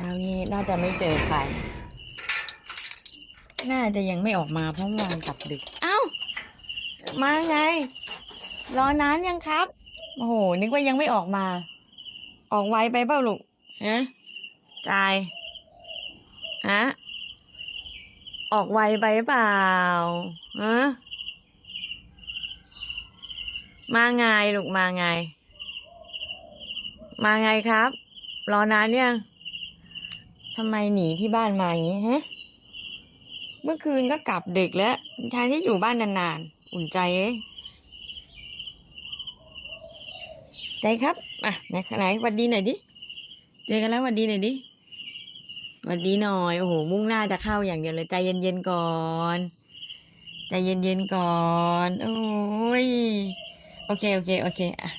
ช้านี้น่าจะไม่เจอใคร น่าจะยังไม่ออกมาเพราะงานกลับดึก เอ้า มาไง รอนานยังครับ โอ้โห นึกว่ายังไม่ออกมา ออกไวไปเปล่าลูก ฮะจายฮะ ออกไวไปเปล่า ฮะ มาไงลูกมาไง มาไงครับ รอนานยัง ทำไมหนีที่บ้านมาอย่างนี้ฮะเมื่อคืนก็กลับดึกแล้วแทนที่อยู่บ้านนานๆ อุ่นใจเอ้ยใจครับ อะไหนไหนหวัดดีหน่อยดิ เจอกันแล้วหวัดดีหน่อยดิหวัดดีหน่อย โอ้โห มุ่งหน้าจะเข้าอย่างเดียวเลย ใจเย็นๆก่อน ใจเย็นๆก่อน โอ้ย โอเค โอเค โอเค อะ